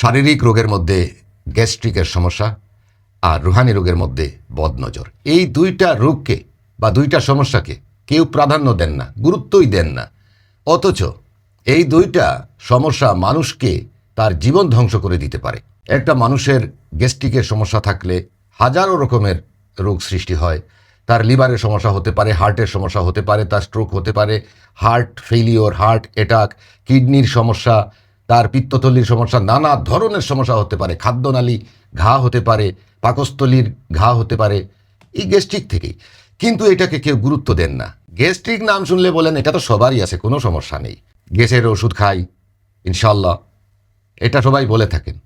শারীরিক রোগের মধ্যে গ্যাস্ট্রিকের সমস্যা আর রুহানি রোগের মধ্যে বদনজর। এই দুইটা রোগকে বা দুইটা সমস্যাকে কেউ প্রাধান্য দেন না, গুরুত্বই দেন না। অথচ এই দুইটা সমস্যা মানুষকে তার জীবন ধ্বংস করে দিতে পারে। একটা মানুষের গ্যাস্ট্রিকের সমস্যা থাকলে হাজারো রকমের রোগ সৃষ্টি হয়। তার লিভারের সমস্যা হতে পারে, হার্টের সমস্যা হতে পারে, তার স্ট্রোক হতে পারে, হার্ট ফেলিওর হার্ট অ্যাটাক, কিডনির সমস্যা তার পিত্তথলির সমস্যা, নানা ধরনের সমস্যা হতে পারে। খাদ্যনালী ঘা হতে পারে, পাকস্থলীর ঘা হতে পারে, এই গ্যাস্ট্রিক থেকেই। কিন্তু এটাকে কেউ গুরুত্ব দেন না। গ্যাস্ট্রিক নাম শুনলে বলেন, এটা তো সবারই আছে, কোনো সমস্যা নেই। গ্যাসের ওষুধ খাই ইনশাল্লাহ এটা সবাই বলে থাকেন।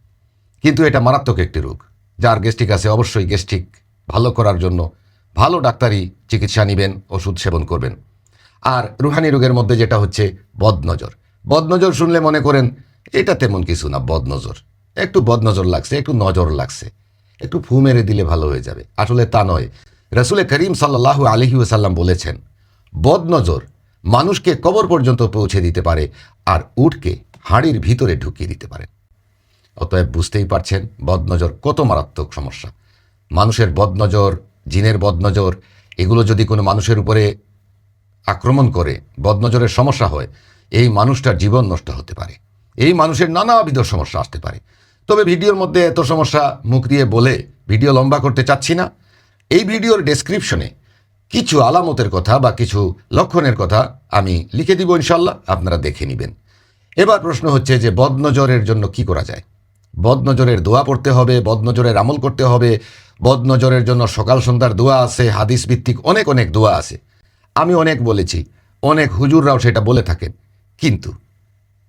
কিন্তু এটা মারাত্মক একটি রোগ। যার গ্যাস্ট্রিক আছে, অবশ্যই গ্যাস্ট্রিক ভালো করার জন্য ভালো ডাক্তারি চিকিৎসা নেবেন, ওষুধ সেবন করবেন। আর রুহানি রোগের মধ্যে যেটা হচ্ছে বদনজর। বদনজর শুনলে মনে করেন এটা তেমন কিছু না, বদনজর। একটু বদনজর লাগছে, একটু নজর লাগছে। একটু ফু মেরে দিলে ভালো হয়ে যাবে। আসলে তা নয়। রসুলে করিম সাল্লাহ আলহি ওসাল্লাম বলেছেন, বদনজর মানুষকে কবর পর্যন্ত পৌঁছে দিতে পারে আর উটকে হাড়ির ভিতরে ঢুকিয়ে দিতে পারে। অতএব বুঝতেই পারছেন, বদনজর কত মারাত্মক সমস্যা। মানুষের বদনজর, জিনের বদনজর, এগুলো যদি কোনো মানুষের উপরে আক্রমণ করে, বদনজরের সমস্যা হয়, এই মানুষটার জীবন নষ্ট হতে পারে। এই মানুষের নানাবিধ সমস্যা আসতে পারে। তবে ভিডিওর মধ্যে এত সমস্যা মুখ দিয়ে বলে ভিডিও লম্বা করতে চাচ্ছি না। এই ভিডিওর ডেসক্রিপশনে কিছু আলামতের কথা বা কিছু লক্ষণের কথা আমি লিখে দিব ইনশাল্লাহ আপনারা দেখে নেবেন। এবার প্রশ্ন হচ্ছে যে বদনজরের জন্য কি করা যায়? বদনজরের দোয়া পড়তে হবে, বদনজরের আমল করতে হবে, বদনজরের জন্য সকাল সন্ধ্যার দোয়া আছে হাদিস ভিত্তিক অনেক অনেক দোয়া আছে। আমি অনেক বলেছি, অনেক হুজুররাও সেটা বলে থাকেন। কিন্তু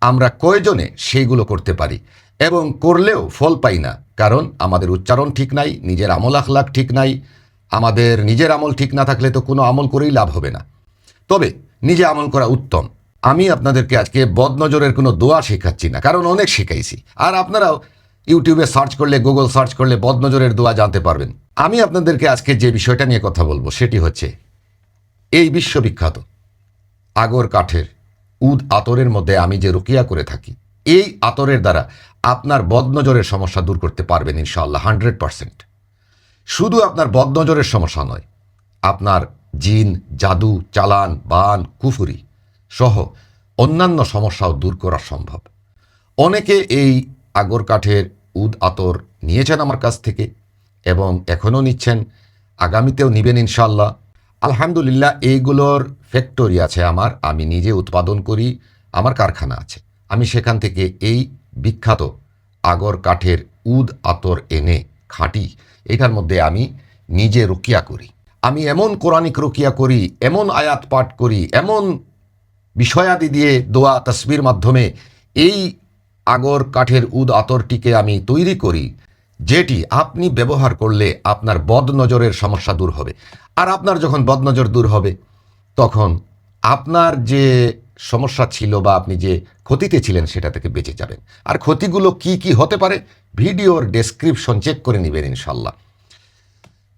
আমরা কয়জনে সেইগুলো করতে পারি? এবং করলেও ফল পাই না, কারণ আমাদের উচ্চারণ ঠিক নাই, নিজের আমল আখলাখ ঠিক নাই, আমাদের নিজের আমল ঠিক না থাকলে তো কোনো আমল করেই লাভ হবে না। তবে নিজে আমল করা উত্তম। আমি আপনাদেরকে আজকে বদনজরের কোনো দোয়া শেখাচ্ছি না, কারণ অনেক শেখাইছি। আর আপনারাও ইউটিউবে সার্চ করলে, গুগল সার্চ করলে বদনজরের দোয়া জানতে পারবেন। আমি আপনাদেরকে আজকে যে বিষয়টা নিয়ে কথা বলব, সেটি হচ্ছে এই বিশ্ববিখ্যাত আগর কাঠের উদ আতরের মধ্যে আমি যে রুকিয়া করে থাকি, এই আতরের দ্বারা আপনার বদনজরের সমস্যা দূর করতে পারবেন ইনশাআল্লাহ, হান্ড্রেড পারসেন্ট। শুধু আপনার বদনজরের সমস্যা নয়, আপনার জিন, জাদু, চালান, বান, কুফুরি সহ অন্যান্য সমস্যাও দূর করা সম্ভব। অনেকে এই আগর কাঠের উদ আতর নিয়েছেন আমার কাছ থেকে এবং এখনও নিচ্ছেন, আগামীতেও নিবেন ইনশাল্লাহ আলহামদুলিল্লাহ, এইগুলোর ফ্যাক্টরি আছে আমার। আমি নিজে উৎপাদন করি, আমার কারখানা আছে। আমি সেখান থেকে এই বিখ্যাত আগর কাঠের উদ আতর এনে খাঁটি, এটার মধ্যে আমি নিজে রুকিয়া করি। আমি এমন কোরআনিক রুকিয়া করি, এমন আয়াত পাঠ করি, এমন বিষয়াদি দিয়ে দোয়া, তসবির মাধ্যমে এই আগর কাঠের উদ আতরটিকে আমি তৈরি করি যেটি আপনি ব্যবহার করলে আপনার বদনজরের সমস্যা দূর হবে। আর আপনার যখন বদনজর দূর হবে, তখন আপনার যে সমস্যা ছিল বা আপনি যে ক্ষতিতে ছিলেন সেটা থেকে বেঁচে যাবেন। আর ক্ষতিগুলো কি কি হতে পারে ভিডিওর ডেসক্রিপশন চেক করে নেবেন ইনশাল্লাহ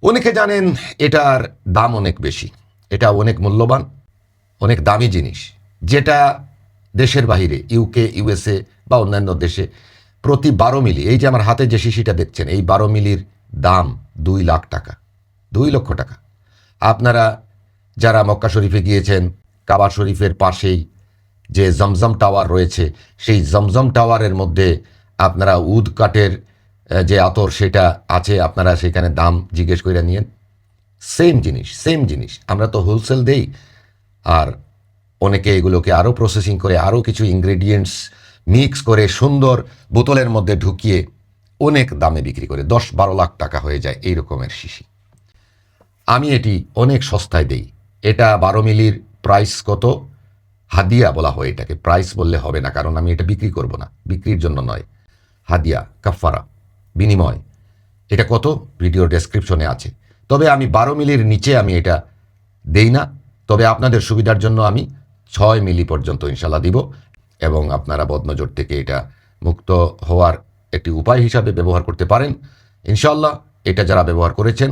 অনেকে জানেন এটার দাম অনেক বেশি। এটা অনেক মূল্যবান, অনেক দামি জিনিস। যেটা দেশের বাহিরে ইউকে ইউএসএ বা অন্যান্য দেশে প্রতি বারো মিলি, এই যে আমার হাতে যে শিশিটা দেখছেন, এই বারো মিলির দাম দুই লাখ টাকা, দুই লক্ষ টাকা। আপনারা যারা মক্কা শরীফে গিয়েছেন, কাবা শরীফের পাশেই যে জমজম টাওয়ার রয়েছে, সেই জমজম টাওয়ারের মধ্যে আপনারা উদ কাঠের যে আতর সেটা আছে, আপনারা সেখানে দাম জিজ্ঞেস করে নিয়েন। সেম জিনিস সেম জিনিস, আমরা তো হোলসেল দেই। আর অনেকে এগুলোকে আরও প্রসেসিং করে আরও কিছু ইনগ্রেডিয়েন্টস মিক্স করে সুন্দর বোতলের মধ্যে ঢুকিয়ে অনেক দামে বিক্রি করে, দশ বারো লাখ টাকা হয়ে যায় এই রকমের শিশি। আমি এটি অনেক সস্তায় দেই। এটা বারো মিলির প্রাইস কত? হাদিয়া বলা হয় এটাকে। প্রাইস বললে হবে না, কারণ আমি এটা বিক্রি করব না। বিক্রির জন্য নয়। হাদিয়া কাফারা বিনিময়। এটা কত? ভিডিও ডেসক্রিপশনে আছে। তবে আমি বারো মিলির নিচে আমি এটা দেই না। তবে আপনাদের সুবিধার জন্য আমি ছয় মিলি পর্যন্ত ইনশাল্লাহ দিব। এবং আপনারা বদনজর থেকে এটা মুক্ত হওয়ার একটি উপায় হিসাবে ব্যবহার করতে পারেন। ইনশাল্লাহ এটা যারা ব্যবহার করেছেন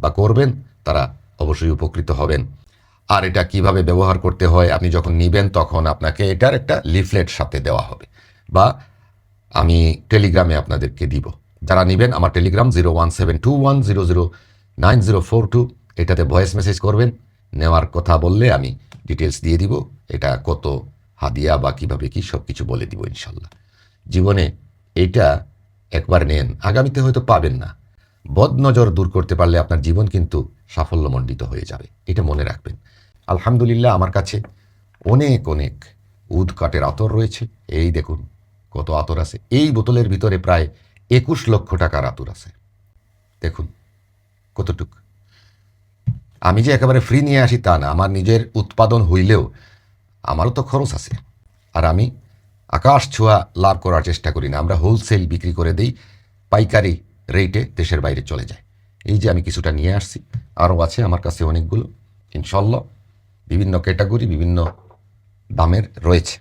বা করবেন, তারা অবশ্যই উপকৃত হবেন। আর এটা কীভাবে ব্যবহার করতে হয় আপনি যখন নিবেন, তখন আপনাকে এটার একটা লিফলেট সাথে দেওয়া হবে। বা আমি টেলিগ্রামে আপনাদেরকে দিব। যারা নেবেন, আমার Telegram zero one seven two one zero zero nine zero four two, এটাতে ভয়েস মেসেজ করবেন। নেওয়ার কথা বললে আমি ডিটেলস দিয়ে দিব, এটা কত হাদিয়া বা কীভাবে কী সব কিছু বলে দিব ইনশাল্লাহ। জীবনে এইটা একবার নেন, আগামীতে হয়তো পাবেন না। বদনজর দূর করতে পারলে আপনার জীবন কিন্তু সাফল্যমণ্ডিত হয়ে যাবে, এটা মনে রাখবেন। আলহামদুলিল্লাহ আমার কাছে অনেক অনেক উদ কাঠের আতর রয়েছে। এই দেখুন কত আতর আছে। এই বোতলের ভিতরে প্রায় একুশ লক্ষ টাকার আতর আছে। দেখুন কতটুক। আমি যে একেবারে ফ্রি নিয়ে আসি তা না, আমার নিজের উৎপাদন হইলেও আমারও তো খরচ আছে। আর আমি আকাশ ছোঁয়া লাভ করার চেষ্টা করি না। আমরা হোলসেল বিক্রি করে দিই, পাইকারি রেটে দেশের বাইরে চলে যায়। এই যে আমি কিছুটা নিয়ে আসছি, আরও আছে আমার কাছে অনেকগুলো। ইনশাল্লাহ বিভিন্ন ক্যাটাগরি বিভিন্ন দামের রয়েছে।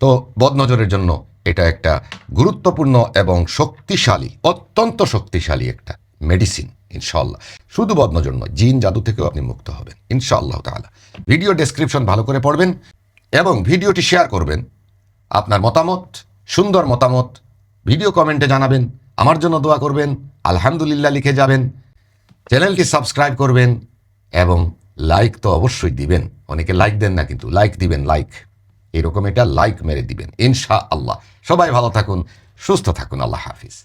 তো বদনজরের জন্য এটা একটা গুরুত্বপূর্ণ এবং শক্তিশালী, অত্যন্ত শক্তিশালী একটা মেডিসিন ইনশাল্লাহ। শুধু বদনজর নয়, জিন জাদু থেকেও আপনি মুক্ত হবেন ইনশাআল্লাহ তাআলা। ভিডিও ডেসক্রিপশন ভালো করে পড়বেন। এবং ভিডিওটি শেয়ার করবেন। আপনার মতামত, সুন্দর মতামত, ভিডিও কমেন্টে জানাবেন। আমার জন্য দোয়া করবেন। আলহামদুলিল্লাহ লিখে যাবেন। চ্যানেলটি সাবস্ক্রাইব করবেন এবং লাইক তো অবশ্যই দিবেন। অনেকে লাইক দেন না কিন্তু লাইক দিবেন, লাইক। এরকম এটা লাইক মেরে দিবেন ইনশা আল্লাহ সবাই ভালো থাকুন, সুস্থ থাকুন। আল্লাহ হাফিজ।